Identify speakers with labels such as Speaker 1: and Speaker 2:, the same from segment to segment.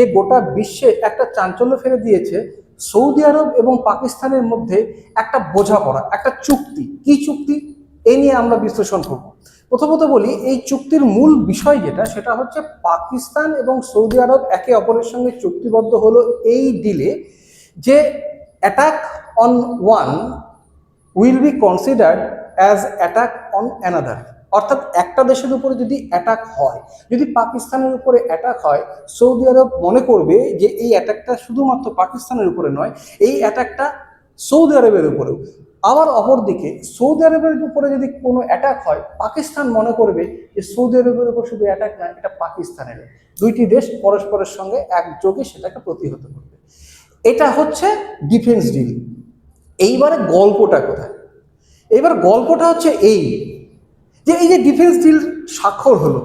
Speaker 1: এ গোটা বিশ্বে একটা চাঞ্চল্য ফেলে দিয়েছে, সৌদি আরব এবং পাকিস্তানের মধ্যে একটা বোঝাপড়া, একটা চুক্তি। কি চুক্তি? এই নিয়ে আমরা বিশ্লেষণ করব। প্রথমত বলি, এই চুক্তির মূল বিষয় যেটা, সেটা হচ্ছে পাকিস্তান এবং সৌদি আরব একে অপরের সঙ্গে চুক্তিবদ্ধ হলো এই ডিলে যে attack on one will be considered as attack on another অর্থাৎ একটা দেশের উপরে যদি অ্যাটাক হয়, যদি পাকিস্তানের উপরে অ্যাটাক হয়, সৌদি আরব মনে করবে যে এই অ্যাটাকটা শুধুমাত্র পাকিস্তানের উপরে নয়, এই অ্যাটাকটা সৌদি আরবের উপরেও। আবার অপরদিকে, সৌদি আরবের উপরে যদি কোনো অ্যাটাক হয়, পাকিস্তান মনে করবে যে সৌদি আরবের উপর শুধু অ্যাটাক নয় এটা পাকিস্তানের। দুইটি দেশ পরস্পরের সঙ্গে একযোগে সেটাকে প্রতিহত করবে। এটা হচ্ছে ডিফেন্স ডিল এইবারে গল্পটা কোথায়? এবার গল্পটা হচ্ছে এই যে এই যে ডিফেন্স ডিল স্বাক্ষর হলো,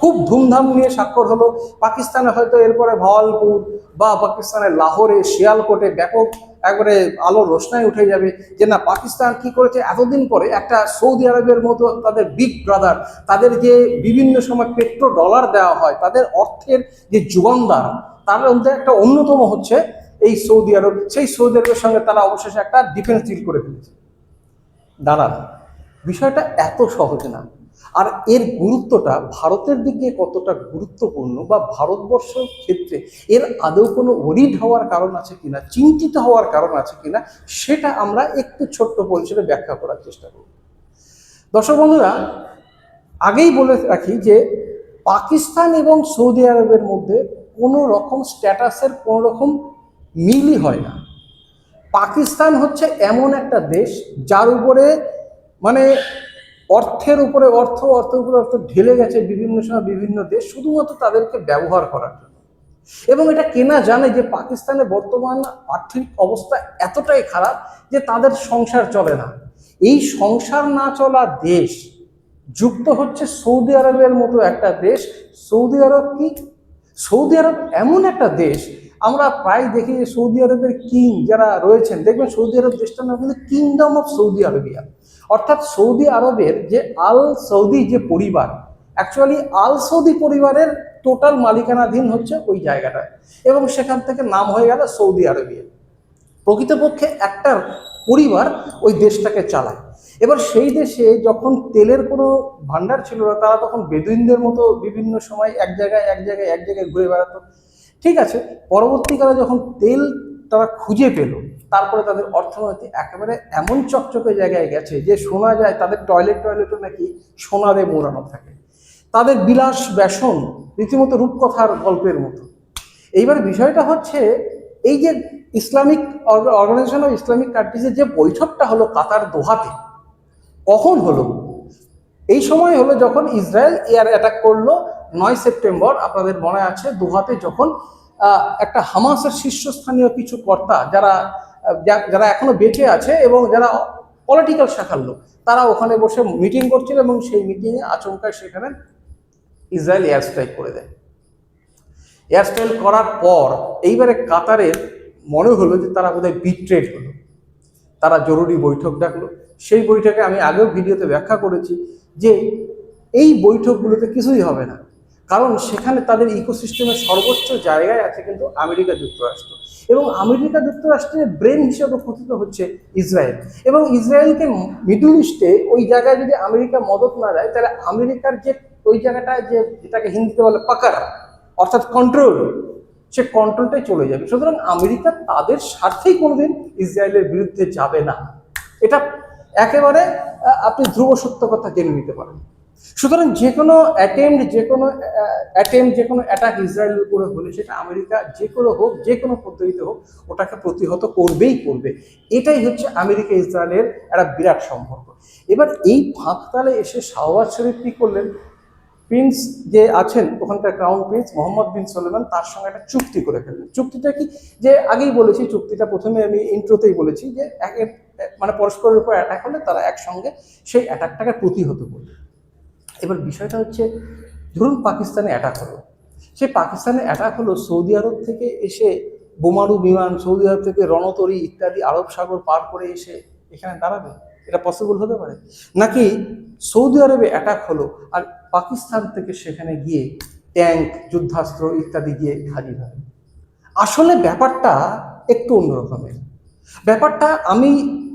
Speaker 1: খুব ধুমধাম নিয়ে স্বাক্ষর হলো। পাকিস্তানে হয়তো এরপরে ভাওয়ালপুর বা পাকিস্তানের লাহোরে, শিয়ালকোটে ব্যাপক একবারে আলো রোশনায় উঠে যাবে যে না, পাকিস্তান কি করেছে? এতদিন পরে একটা সৌদি আরবের মতো তাদের বিগ ব্রাদার তাদের যে বিভিন্ন সময় পেট্রো ডলার দেওয়া হয়, তাদের অর্থের যে যুগানদার তার মধ্যে একটা অন্যতম হচ্ছে এই সৌদি আরব। সেই সৌদি আরবের সঙ্গে তারা অবশেষে একটা ডিফেন্স ডিল করে ফেলেছে। দাঁড়ান বিষয়টা এত সহজ না। আর এর গুরুত্বটা ভারতের দিকে কতটা গুরুত্বপূর্ণ বা ভারতবর্ষের ক্ষেত্রে এর আদৌ কোনো ওরিড হওয়ার কারণ আছে কিনা, চিন্তিত হওয়ার কারণ আছে কিনা, সেটা আমরা একটু ছোট্ট পরিসরে ব্যাখ্যা করার চেষ্টা করব। দর্শক বন্ধুরা, আগেই বলে রাখি যে পাকিস্তান এবং সৌদি আরবের মধ্যে কোনো রকম স্ট্যাটাসের কোনো রকম মিলই হয় না। পাকিস্তান হচ্ছে এমন একটা দেশ যার উপরে মানে অর্থের উপরে অর্থ, অর্থের উপরে অর্থ ঢেলে গেছে বিভিন্ন সময় বিভিন্ন দেশ, শুধুমাত্র তাদেরকে ব্যবহার করার জন্য। এবং এটা কেনা জানে যে পাকিস্তানের বর্তমান আর্থিক অবস্থা এতটাই খারাপ যে তাদের সংসার চলে না। এই সংসার না চলা দেশ যুক্ত হচ্ছে সৌদি আরবের মতো একটা দেশ। সৌদি আরব কি? সৌদি আরব এমন একটা দেশ, আমরা প্রায় দেখি যে সৌদি আরবের কিং যারা রয়েছেন, দেখবেন সৌদি আরব দেশটার নাম কিন্তু কিংডম অফ সৌদি আরবিয়া অর্থাৎ সৌদি আরবের যে আল সৌদি যে পরিবার অ্যাকচুয়ালি আল সৌদি পরিবারের টোটাল মালিকানাধীন হচ্ছে ওই জায়গাটা এবং সেখান থেকে নাম হয়ে গেল সৌদি আরবিয়া। প্রকৃতপক্ষে একটা পরিবার ওই দেশটাকে চালায়। এবার সেই দেশে যখন তেলের কোনো ভান্ডার ছিল না, তারা তখন বেদুইনদের মতো বিভিন্ন সময় এক জায়গায় এক জায়গায় এক জায়গায় ঘুরে বেড়াতো। ঠিক আছে, পরবর্তীকালে যখন তেল তারা খুঁজে পেল তারপরে তাদের অর্থনীতি একেবারে এমন চকচকে জায়গায় গেছে যে শোনা যায় তাদের টয়লেট টয়লেটও নাকি সোনারে মোড়ানো থাকে। তাদের বিলাস ব্যাসন রীতিমতো রূপকথার গল্পের মতো। এইবার বিষয়টা হচ্ছে এই যে ইসলামিক অর্গানাইজেশন অফ ইসলামিক কান্ট্রিজের যে বৈঠকটা হলো কাতার দোহাতে, কখন হলো? এই সময় হলো যখন ইসরায়েল এয়ার অ্যাটাক করল, নয় সেপ্টেম্বর আপনাদের মনে আছে, দোহাতে যখন একটা হামাসের শীর্ষস্থানীয় কিছু কর্তা যারা যারা এখনও বেঁচে আছে এবং যারা পলিটিক্যাল শাখার লোক, তারা ওখানে বসে মিটিং করছিল এবং সেই মিটিংয়ে আচমকায় সেখানে ইসরায়েল এয়ার স্ট্রাইক করে দেয়। এয়ার স্ট্রাইক করার পর এইবারে কাতারের মনে হলো যে তারা বোধহয় বিট্রেড হলো। তারা জরুরি বৈঠক ডাকলো। সেই বৈঠকে আমি আগেও ভিডিওতে ব্যাখ্যা করেছি যে এই বৈঠকগুলোতে কিছুই হবে না। কারণ সেখানে তাদের ইকোসিস্টেমের সর্বোচ্চ জায়গায় আছে কিন্তু আমেরিকা যুক্তরাষ্ট্র। এবং আমেরিকা যুক্তরাষ্ট্রের ব্রেন হিসেবে কথিত হচ্ছে ইসরায়েল। এবং ইসরায়েলকে মিডল ইস্টে ওই জায়গায় যদি আমেরিকা মদত না দেয়, তাহলে আমেরিকার যে ওই জায়গাটায় যে যেটাকে হিন্দিতে বলে পাকার, অর্থাৎ কন্ট্রোল সে কন্ট্রোলটাই চলে যাবে। সুতরাং আমেরিকা তাদের স্বার্থেই কোনোদিন ইসরায়েলের বিরুদ্ধে যাবে না। এটা একেবারে আপনি ধ্রুব সত্য কথা জেনে নিতে পারেন। সুতরাং যে কোনো অ্যাটেম্প যে কোনো অ্যাটেম্প যে কোনো অ্যাটাক ইসরায়েলের উপরে হলে সেটা আমেরিকা যে কোনো হোক, যে কোনো পদ্ধতিতে হোক, ওটাকে প্রতিহত করবেই করবে। এটাই হচ্ছে আমেরিকা ইসরায়েলের একটা বিরাট সম্পর্ক। এবার এই ফাঁকতালে এসে শাহবাজ শরীফ কি করলেন? প্রিন্স যে আছেন, ওখানকার crown prince Mohammed bin Salman, তার সঙ্গে একটা চুক্তি করে ফেললেন। চুক্তিটা কি? যে আগেই বলেছি, চুক্তিটা প্রথমে আমি ইন্ট্রোতেই বলেছি যে একে মানে পরস্পরের উপর অ্যাটাক হলে তারা একসঙ্গে সেই অ্যাটাকটাকে প্রতিহত করবে। এবার বিষয়টা হচ্ছে, ধরুন পাকিস্তানে অ্যাটাক হলো। সে পাকিস্তানে অ্যাটাক হলো সৌদি আরব থেকে এসে বোমারু বিমান, সৌদি আরব থেকে রণতরী ইত্যাদি আরব সাগর পার করে এসে এখানে দাঁড়াবে। এটা পসিবল হতে পারে? নাকি সৌদি আরবে অ্যাটাক হলো আর পাকিস্তান থেকে সেখানে গিয়ে ট্যাঙ্ক যুদ্ধাস্ত্র ইত্যাদি গিয়ে হাজির হয়? আসলে ব্যাপারটা একটু অন্যরকমের। ব্যাপারটা আমি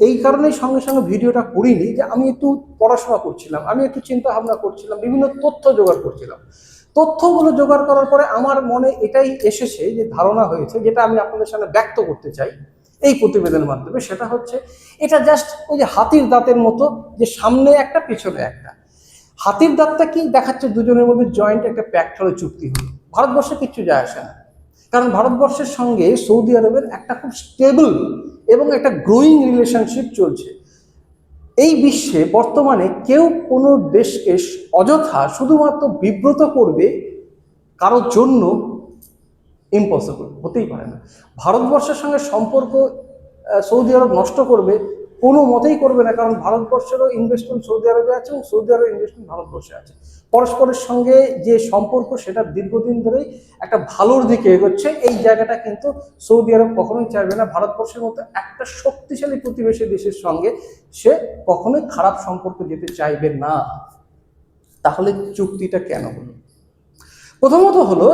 Speaker 1: এই কারণেই সঙ্গে সঙ্গে ভিডিওটা করিনি যে আমি একটু পড়াশোনা করছিলাম, আমি একটু চিন্তা ভাবনা করছিলাম, বিভিন্ন তথ্য জোগাড় করছিলাম। তথ্যগুলো জোগাড় করার পরে আমার মনে এটাই এসেছে যে ধারণা হয়েছে যেটা আমি আপনাদের সামনে ব্যক্ত করতে চাই এই প্রতিবেদনের মাধ্যমে, সেটা হচ্ছে এটা জাস্ট ওই যে হাতির দাঁতের মতো যে সামনে একটা, পেছনে একটা। হাতির দাঁতটা কি দেখাচ্ছে দুজনের মধ্যে জয়েন্ট একটা প্যাক্ট হলে চুক্তি হলো। ভারতবর্ষে কিচ্ছু যায় আসে না। কারণ ভারতবর্ষের সঙ্গে সৌদি আরবের একটা খুব স্টেবল এবং একটা গ্রোয়িং রিলেশনশিপ চলছে। এই বিশ্বে বর্তমানে কেউ কোনো দেশকে অযথা শুধুমাত্র বিব্রত করবে কারোর জন্য ইম্পসিবল হতেই পারে না। ভারতবর্ষের সঙ্গে সম্পর্ক সৌদি আরব নষ্ট করবে কোনো মতেই করবে না, কারণ ভারতবর্ষেরও ইনভেস্টমেন্ট সৌদি আরবে আছে এবং সৌদি আরবের ইনভেস্টমেন্ট ভারতবর্ষে আছে। পরস্পরের সঙ্গে যে সম্পর্ক সেটা দীর্ঘদিন ধরেই একটা ভালোর দিকে এগোচ্ছে। এই জায়গাটা কিন্তু সৌদি আরব কখনোই চাইবে না। ভারতবর্ষের মতো একটা শক্তিশালী প্রতিবেশী দেশের সঙ্গে সে কখনোই খারাপ সম্পর্ক যেতে চাইবে না। তাহলে চুক্তিটা কেন হলো? প্রথমত হলো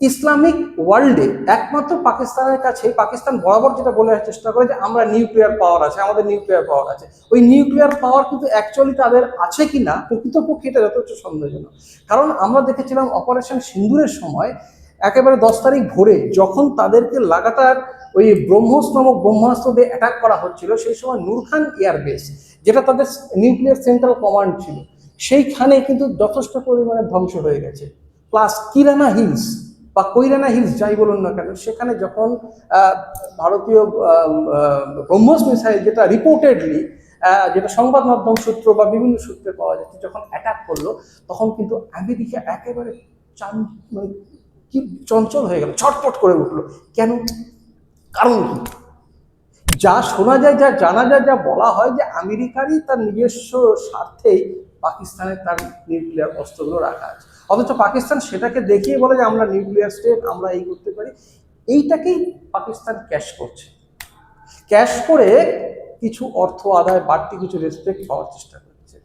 Speaker 1: ইসলামিক ওয়ার্ল্ডে একমাত্র পাকিস্তানের কাছে পাকিস্তান বরাবর যেটা বলে চেষ্টা করে যে আমরা নিউক্লিয়ার পাওয়ার আছে, আমাদের নিউক্লিয়ার পাওয়ার আছে। ওই নিউক্লিয়ার পাওয়ার কিন্তু অ্যাকচুয়ালি তাদের আছে কি না প্রকৃতপক্ষে এটা যথেষ্ট সন্দেহজনক। কারণ আমরা দেখেছিলাম অপারেশন সিন্দুরের সময়, একেবারে দশ তারিখ ভোরে যখন তাদেরকে লাগাতার ওই ব্রহ্মস নামক ব্রহ্মাস্ত্র দিয়ে অ্যাটাক করা হচ্ছিল, সেই সময় নূরখান এয়ারবেস যেটা তাদের নিউক্লিয়ার সেন্ট্রাল কমান্ড ছিল। সেইখানে কিন্তু যথেষ্ট পরিমাণে ধ্বংস হয়ে গেছে। প্লাস কিরানা হিলস বা কৈরানা হিলস যাই বলুন না কেন, সেখানে যখন ভারতীয় ব্রহ্মস মিসাইল যেটা রিপোর্টেডলি যেটা সংবাদ মাধ্যম সূত্র বা বিভিন্ন সূত্রে পাওয়া যাচ্ছে, যখন অ্যাটাক করল, তখন কিন্তু আমেরিকা একেবারে চান মানে কি চঞ্চল হয়ে গেল ছটপট করে উঠল। কেন? কারণ কি? যা শোনা যায়, যা জানা যায়, যা বলা হয় যে আমেরিকারই তার নিজস্ব স্বার্থেই পাকিস্তানের তার নিউক্লিয়ার অস্ত্রগুলো রাখা আছে। অথচ পাকিস্তান সেটাকে দেখিয়ে বলে যে আমরা নিউক্লিয়ার স্টেট আমরা এই করতে পারি। এইটাকেই পাকিস্তান ক্যাশ করছে। ক্যাশ করে কিছু অর্থ আদায়, বাড়তি কিছু রেসপেক্ট পাওয়ার চেষ্টা করছে।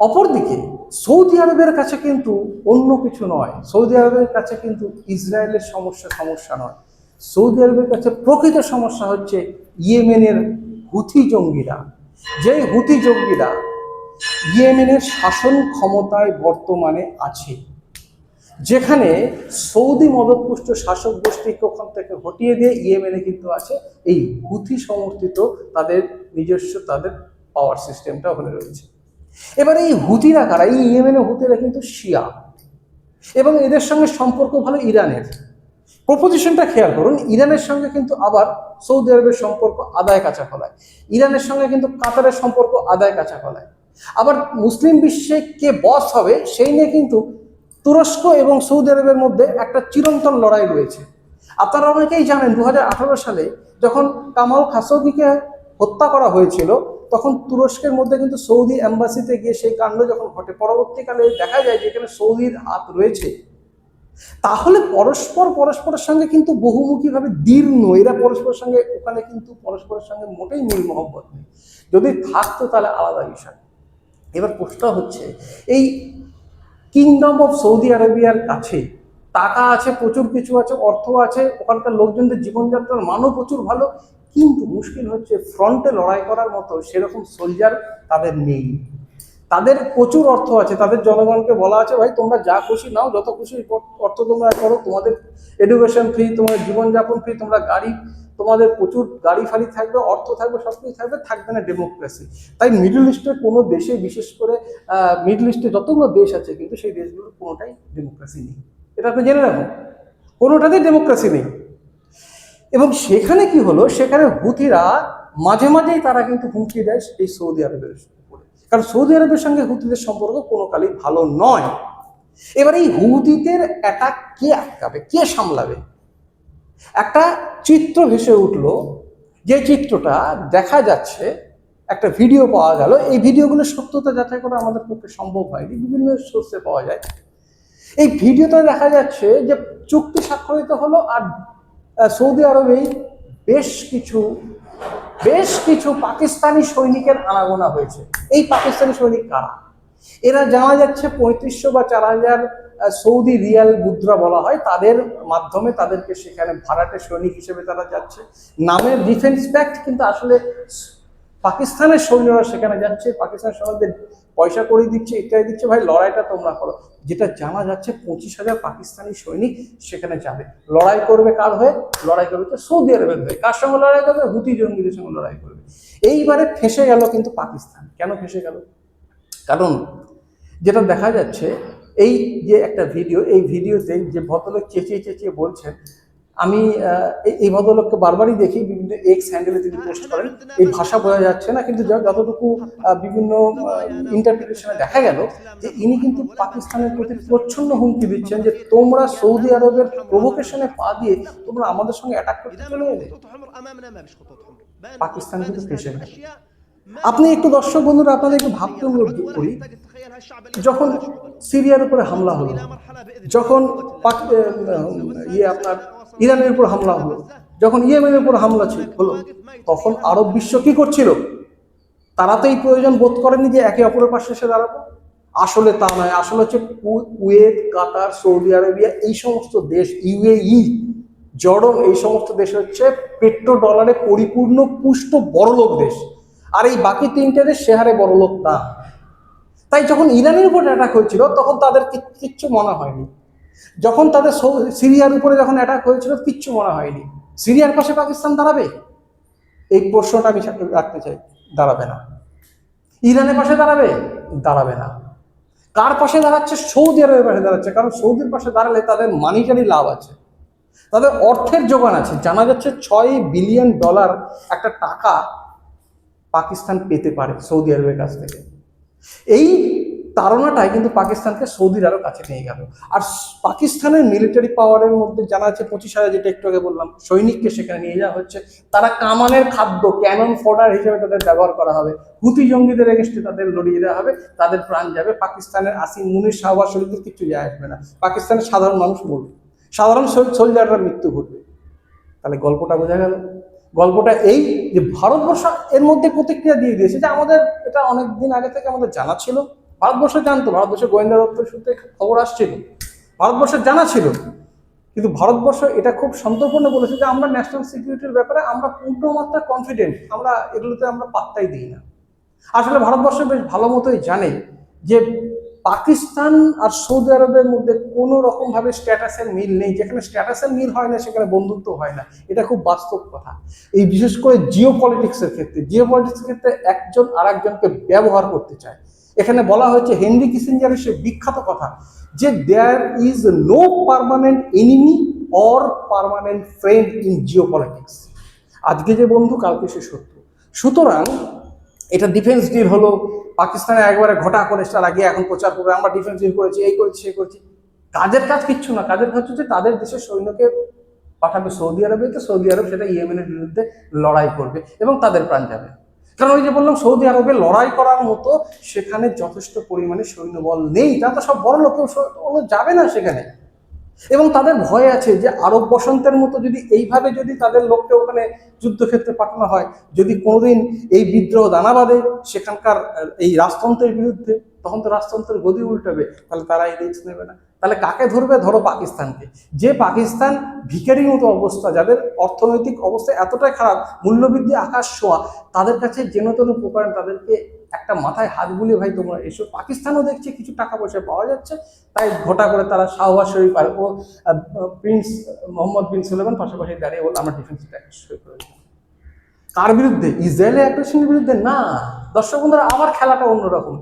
Speaker 1: অপরদিকে, সৌদি আরবের কাছে কিন্তু অন্য কিছু নয়। সৌদি আরবের কাছে কিন্তু ইসরায়েলের সমস্যা সমস্যা নয়। সৌদি আরবের কাছে প্রকৃত সমস্যা হচ্ছে ইয়েমেনের হুথি জঙ্গিরা। যেই হুথি জঙ্গিরা ইয়েমেনের শাসন ক্ষমতায় বর্তমানে আছে, যেখানে সৌদি মদতপুষ্ট শাসক গোষ্ঠীকে ওখান থেকে হটিয়ে দিয়ে ইয়েমেনে কিন্তু আছে, এই হুথি সমর্থিত তাদের নিজস্ব তাদের পাওয়ার সিস্টেমটা ওখানে রয়েছে। এবার এই হুতিরা কারা? এই ইয়েমেনের হুতিরা কিন্তু শিয়া। এবং এদের সঙ্গে সম্পর্ক ভালো ইরানের। প্রপোজিশনটা খেয়াল করুন, ইরানের সঙ্গে কিন্তু আবার সৌদি আরবের সম্পর্ক আদায় কাছা ফলায় ইরানের সঙ্গে কিন্তু কাতারের সম্পর্ক আদায় কাছা ফলায় আবার মুসলিম বিশ্বে কে বস হবে, সেই নিয়ে কিন্তু তুরস্ক এবং সৌদি আরবের মধ্যে একটা চিরন্তন লড়াই রয়েছে। আপনারা অনেকেই জানেন দু হাজার আঠারো সালে যখন কামাল খাসোগিকে হত্যা করা হয়েছিল, তখন তুরস্কের মধ্যে কিন্তু সৌদি অ্যাম্বাসিতে গিয়ে সেই কাণ্ড যখন ঘটে, পরবর্তীকালে দেখা যায় যে এখানে সৌদির হাত রয়েছে। তাহলে পরস্পর পরস্পরের সঙ্গে কিন্তু বহুমুখীভাবে দীর্ণ, এরা পরস্পরের সঙ্গে, ওখানে কিন্তু পরস্পরের সঙ্গে মোটেই মিল মহব্বত নেই। যদি থাকতো তাহলে আলাদা বিষয়। এবার প্রশ্ন হচ্ছে, এই কিংডম অফ সৌদি আরবিয়ার কাছে টাকা আছে, প্রচুর কিছু আছে, অর্থ আছে, ওখানকার লোকজনদের জীবনযাত্রার মানও প্রচুর ভালো, কিন্তু মুশকিল হচ্ছে ফ্রন্টে লড়াই করার মতো সেরকম সোলজার তাদের নেই। তাদের প্রচুর অর্থ আছে, তাদের জনগণকে বলা আছে, ভাই, তোমরা যা খুশি নাও, যত খুশি অর্থ তোমরা করো, তোমাদের এডুকেশন ফ্রি তোমাদের জীবনযাপন ফ্রি তোমরা গাড়ি, তোমাদের প্রচুর গাড়ি ফাড়ি থাকবে, অর্থ থাকবে, সব কিছু থাকবে থাকবে না ডেমোক্রেসি তাই মিডল ইস্টের কোনো দেশে, বিশেষ করে মিডল ইস্টে যতগুলো দেশ আছে, কিন্তু সেই দেশগুলোর কোনোটাই ডেমোক্রেসি নেই। এটা আপনি জেনে রাখুন, কোনোটাতেই ডেমোক্রেসি নেই। এবং সেখানে কি হলো, সেখানে হুথিরা মাঝে মাঝেই তারা কিন্তু হুমকি দেয় এই সৌদি আরবের। কারণ সৌদি আরবের সঙ্গে হুতিদের সম্পর্ক কোনো কালই ভালো নয়। এবার এই হুতিদের অ্যাটাক কে আটকাবে, কে সামলাবে? একটা চিত্র ভেসে উঠল, যে চিত্রটা দেখা যাচ্ছে, একটা ভিডিও পাওয়া গেল। এই ভিডিওগুলোর সত্যতা যাচাই করা আমাদের পক্ষে সম্ভব হয়নি, বিভিন্ন সোর্সে পাওয়া যায়। এই ভিডিওতে দেখা যাচ্ছে যে চুক্তি স্বাক্ষরিত হলো আর সৌদি আরবেই বেশ কিছু বেশ কিছু পাকিস্তানি সৈনিকের আনাগোনা হয়েছে। এই পাকিস্তানি সৈনিক কারা? এরা জানা যাচ্ছে পঁয়ত্রিশশো বা চার হাজার সৌদি রিয়াল মুদ্রা বলা হয়। তাদের মাধ্যমে তাদেরকে সেখানে ভাড়াটে সৈনিক হিসেবে তারা যাচ্ছে। নামের ডিফেন্স প্যাক্ট কিন্তু আসলে পাকিস্তানের সৈন্যরা সেখানে যাচ্ছে পাকিস্তান সৈন্যদের পয়সা করে দিচ্ছে, ইত্যাদি দিচ্ছে। ভাই, লড়াইটা তোমরা করো। যেটা জানা যাচ্ছে, পঁচিশ হাজার পাকিস্তানি সৈনিক সেখানে যাবে। লড়াই করবে কার হয়ে? লড়াই করবে তো সৌদি আরবের হয়ে। কার সঙ্গে লড়াই করবে? হুতি জঙ্গিদের সঙ্গে লড়াই করবে। এইবারে ফেসে গেল কিন্তু পাকিস্তান। কেন ফেসে গেল? কারণ যেটা দেখা যাচ্ছে, এই যে একটা ভিডিও, এই ভিডিওতে যে ভদ্রলোক চেঁচিয়ে চেঁচিয়ে বলছেন আমি এই- ভদ্রলোককে বারবারই দেখি বিভিন্ন এক্স হ্যান্ডেলে তিনি পোস্ট করেন এই ভাষা বোঝা যাচ্ছে না কিন্তু যতটুকু বিভিন্ন ইন্টারপ্রিটেশনে দেখা গেল যে ইনি কিন্তু পাকিস্তানের প্রতি প্রচ্ছন্ন হুমকি দিচ্ছেন যে তোমরা সৌদি আরবের প্রভোকেশনে পা দিয়ে তোমরা আমাদের সঙ্গে অ্যাটাক করতে চলে এলে
Speaker 2: পাকিস্তান কিন্তু ফেসে গেল
Speaker 1: আপনি একটু দর্শক বন্ধুরা আপনাদের একটু ভাবতে অনুরোধ করি যখন সিরিয়ার উপরে হামলা হলো যখন ইয়ে আপনার ইরানের উপর হামলা হলো। যখন ইয়েমেনের উপর হামলা ছিল, হলো, তখন আরব বিশ্ব কি করছিল? তারা তো এই প্রয়োজন বোধ করেনি যে একে অপরের পাশে এসে দাঁড়াবো। আসলে তা নয়, আসলে হচ্ছে কুয়েত, কাতার, সৌদি আরবিয়া, এই সমস্ত দেশ, ইউএই জর্ডন এই সমস্ত দেশ হচ্ছে পেট্রো ডলারে পরিপূর্ণ পুষ্ট বড়লোক দেশ। আর এই বাকি তিনটে দেশ সে হারে বড়লোক না। তাই যখন ইরানের উপর অ্যাটাক হয়েছিল, তখন তাদের কিচ্ছু মনে হয়নি। যখন তাদের সিরিয়ার উপরে যখন অ্যাটাক হয়েছিল, কিচ্ছু মনে হয়নি। সিরিয়ার পাশে পাকিস্তান দাঁড়াবে? এই প্রশ্নটা আমি রাখতে চাই, দাঁড়াবে না। ইরানের পাশে দাঁড়াবে? দাঁড়াবে না। কার পাশে দাঁড়াচ্ছে? সৌদি আরবের পাশে দাঁড়াচ্ছে। কারণ সৌদির পাশে দাঁড়ালে তাদের মানিটারি লাভ আছে। তাদের অর্থের যোগান আছে। জানা যাচ্ছে ছয় বিলিয়ন ডলার একটা টাকা পাকিস্তান পেতে পারে সৌদি আরবের কাছ থেকে। এই তাড়নাটাই কিন্তু পাকিস্তানকে সৌদির আরও কাছে নিয়ে গেল। আর পাকিস্তানের মিলিটারি পাওয়ারের মধ্যে জানা আছে, পঁচিশ হাজার যেটা একটু আগে বললাম, সৈনিককে সেখানে নিয়ে যাওয়া হচ্ছে। তারা কামানের খাদ্য ক্যানন ফোডার হিসেবে তাদের ব্যবহার করা হবে। হুতি জঙ্গিদের এগেস্টে তাদের লড়িয়ে দেওয়া হবে। তাদের প্রাণ যাবে। পাকিস্তানের আসিম মুনির শাহবাজ শরীফের কিছু যায় আসবে না। পাকিস্তানের সাধারণ মানুষ মরবে। সাধারণ সোলজাররা মৃত্যু ঘটবে। তাহলে গল্পটা বোঝা গেল। গল্পটা এই যে ভারতবর্ষ এর মধ্যে প্রতিক্রিয়া দিয়ে দিয়েছে যে আমাদের এটা অনেক দিন আগে থেকে আমাদের জানা ছিল। ভারতবর্ষ জানতো, ভারতবর্ষের গোয়েন্দা দপ্তর সূত্রে খবর আসছিল, ভারতবর্ষের জানা ছিল। কিন্তু ভারতবর্ষ এটা খুব সন্তর্পণে বলেছে যে আমরা ন্যাশনাল সিকিউরিটির ব্যাপারে আমরা পূর্ণমাত্রা কনফিডেন্ট আমরা এগুলোতে আমরা পাত্তাই দিই না। আসলে ভারতবর্ষ বেশ ভালো মতোই জানে যে পাকিস্তান আর সৌদি আরবের মধ্যে কোনো রকমভাবে স্ট্যাটাসের মিল নেই, যেখানে স্ট্যাটাসের মিল হয় না, সেখানে বন্ধুত্ব হয় না। এটা খুব বাস্তব কথা। এই বিশেষ করে জিও পলিটিক্সের ক্ষেত্রে জিও পলিটিক্সের ক্ষেত্রে একজন আর একজনকে ব্যবহার করতে চায়। এখানে বলা হয়েছে হেনরি কিসিঞ্জারের সে বিখ্যাত কথা যে there is no permanent enemy or permanent friend in geopolitics আজকে যে বন্ধু, কালকে সে শত্রু। সুতরাং এটা ডিফেন্স ডিল হলো, পাকিস্তানে একবারে ঘটা করে তারা গিয়ে এখন প্রচার করবে, আমরা ডিফেন্স ডিল করেছি, এই করেছি সে করেছি। কাজের কাজ কিচ্ছু না, কাজের কাজ হচ্ছে তাদের দেশের সৈন্যকে পাঠাবে সৌদি আরবে, তো সৌদি আরব সেটা ইয়েমেনের বিরুদ্ধে লড়াই করবে এবং তাদের প্রাণ যাবে। কারণ ওই যে বললাম, সৌদি আরবে লড়াই করার মতো সেখানে যথেষ্ট পরিমাণে সৈন্যবল নেই। তারা তো সব বড় লোক যাবে না সেখানে। এবং তাদের ভয় আছে যে আরব বসন্তের মতো যদি এইভাবে যদি তাদের লোককে ওখানে যুদ্ধক্ষেত্রে পাঠানো হয়, যদি কোনোদিন এই বিদ্রোহ দানা বাঁধে সেখানকার, এই রাজতন্ত্রের বিরুদ্ধে, তখন তো রাজতন্ত্রের গদি উল্টাবে, তাহলে তারা এই রিস্ক নেবে না। তাহলে কাকে ধরবে? ধরো পাকিস্তানকে। যে পাকিস্তান ভিখারির মতো অবস্থা, যাদের অর্থনৈতিক অবস্থা এতটাই খারাপ, মূল্যবৃদ্ধি আকাশ ছোঁয়া, তাদের কাছে যেন তেন প্রকার তাদেরকে একটা মাথায় হাত বুলিয়ে, ভাই, তোমরা এসো। পাকিস্তানও দেখছে কিছু টাকা পয়সা পাওয়া যাচ্ছে, তাই ঘটা করে তারা শাহবাজ শরীফ আর ও প্রিন্স মোহাম্মদ বিন সুলেমান পাশাপাশি দাঁড়িয়ে বল আমরা ডিফেন্স সই করে কার বিরুদ্ধে? ইসরায়েলের অ্যাগ্রেশনের বিরুদ্ধে? না। দর্শক বন্ধুরা আবার খেলাটা অন্যরকম।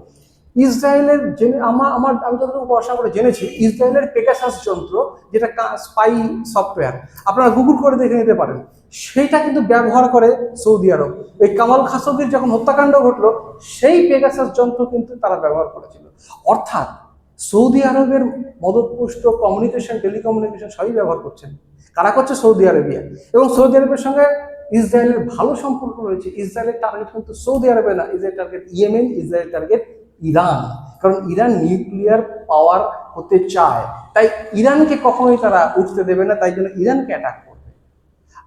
Speaker 1: ইসরায়েলের জেনে আমার আমার, আমি যতটুকু পড়াশোনা করে জেনেছি, ইসরায়েলের পেগাসাস যন্ত্র, যেটা স্পাই সফটওয়্যার আপনারা গুগল করে দেখে নিতে পারেন। সেইটা কিন্তু ব্যবহার করে সৌদি আরব। ওই কামাল খাসোগির যখন হত্যাকাণ্ড ঘটলো, সেই পেগাসাস যন্ত্র কিন্তু তারা ব্যবহার করেছিল। অর্থাৎ, সৌদি আরবের মদতপুষ্ট কমিউনিকেশন টেলিকমিউনিকেশন সবই ব্যবহার করছেন। কারা করছে? সৌদি আরবিয়া এবং সৌদি আরবের সঙ্গে ইসরায়েলের ভালো সম্পর্ক রয়েছে। ইসরায়েলের টার্গেট কিন্তু সৌদি আরবে না। Israel target Yemen Israel target Iran. কারণ ইরান নিউক্লিয়ার পাওয়ার হতে চায়। তাই ইরানকে কখনোই তারা উঠতে দেবে না, তাই জন্য ইরানকে অ্যাটাক করবে।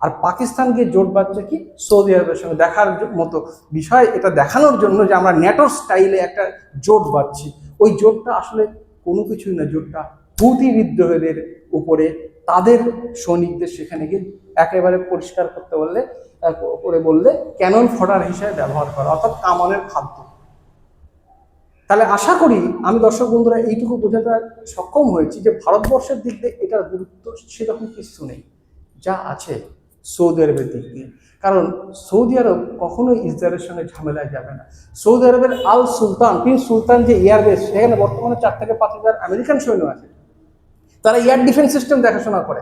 Speaker 1: আর পাকিস্তানকে জোট বাঁধছে কি? সৌদি আরবের সঙ্গে। দেখার মতো বিষয় এটা দেখানোর জন্য যে আমরা ন্যাটোর স্টাইলে একটা জোট বাঁধছি। ওই জোটটা আসলে কোনো কিছুই না, জোটটা হুতি বিদ্রোহীদের উপরে। তাদের সৈনিকদের সেখানে গিয়ে একেবারে পরিষ্কার করতে বললে করে বললে ক্যানন ফটার হিসেবে ব্যবহার করা, অর্থাৎ কামানের খাদ্য। তাহলে আশা করি আমি দর্শক বন্ধুরা এইটুকু বোঝাতে সক্ষম হয়েছি যে ভারতবর্ষের দিক দিয়ে এটার গুরুত্ব সেরকম কিছু নেই। যা আছে সৌদি আরবের দিক দিয়ে। কারণ সৌদি আরব কখনোই ইসরায়েলের সঙ্গে ঝামেলায় যাবে না। সৌদি আরবের আল সুলতান প্রিন্স সুলতান যে এয়ারবেস সেখানে বর্তমানে চার থেকে পাঁচ হাজার আমেরিকান সৈন্য আছে। তারা এয়ার ডিফেন্স সিস্টেম দেখাশোনা করে।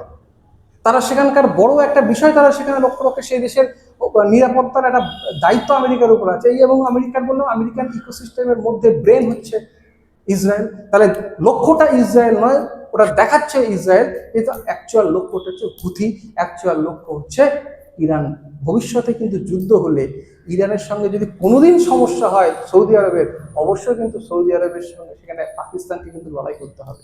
Speaker 1: তারা সেখানকার বড় একটা বিষয় তারা সেখানে লক্ষ্য রাখে সেই দেশের নিরাপত্তার একটা দায়িত্ব আমেরিকার উপর আছে। এই এবং আমেরিকার বললাম আমেরিকান ইকোসিস্টেমের মধ্যে ব্রেন হচ্ছে ইসরায়েল। তাহলে লক্ষ্যটা ইসরায়েল নয়, ওটা দেখাচ্ছে ইসরায়েল, কিন্তু অ্যাকচুয়াল লক্ষ্যটা হচ্ছে হুথি অ্যাকচুয়াল লক্ষ্য হচ্ছে ইরান। ভবিষ্যতে কিন্তু যুদ্ধ হলে ইরানের সঙ্গে যদি কোনোদিন সমস্যা হয় সৌদি আরবের, অবশ্যই কিন্তু সৌদি আরবের সঙ্গে, সেখানে পাকিস্তানকে কিন্তু লড়াই করতে হবে।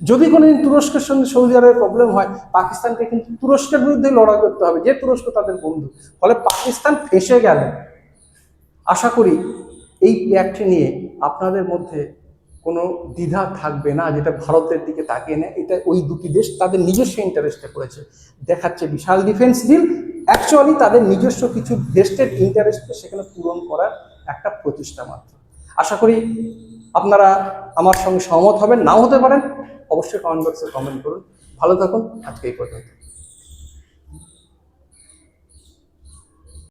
Speaker 1: যদি কোনোদিন তুরস্কের সঙ্গে সৌদি আরবের প্রবলেম হয়, পাকিস্তানকে কিন্তু তুরস্কের বিরুদ্ধে লড়াই করতে হবে। যে তুরস্ক তাদের বন্ধু। ফলে পাকিস্তান ফেসে গেল। আশা করি এই প্ল্যাটটি নিয়ে আপনাদের মধ্যে কোনো দ্বিধা থাকবে না, যেটা ভারতের দিকে তাকিয়ে নেয়। এটা ওই দুটি দেশ তাদের নিজস্ব ইন্টারেস্টে করেছে। দেখাচ্ছে বিশাল ডিফেন্স ডিল অ্যাকচুয়ালি তাদের নিজস্ব কিছু ভেস্টেড ইন্টারেস্টকে সেখানে পূরণ করার একটা প্রচেষ্টা মাত্র। আশা করি আপনারা আমার সঙ্গে সহমত হবেন। নাও হতে পারেন। অবশ্যই কমেন্ট বক্সে কমেন্ট করুন। ভালো থাকুন আজকে এই পর্যন্ত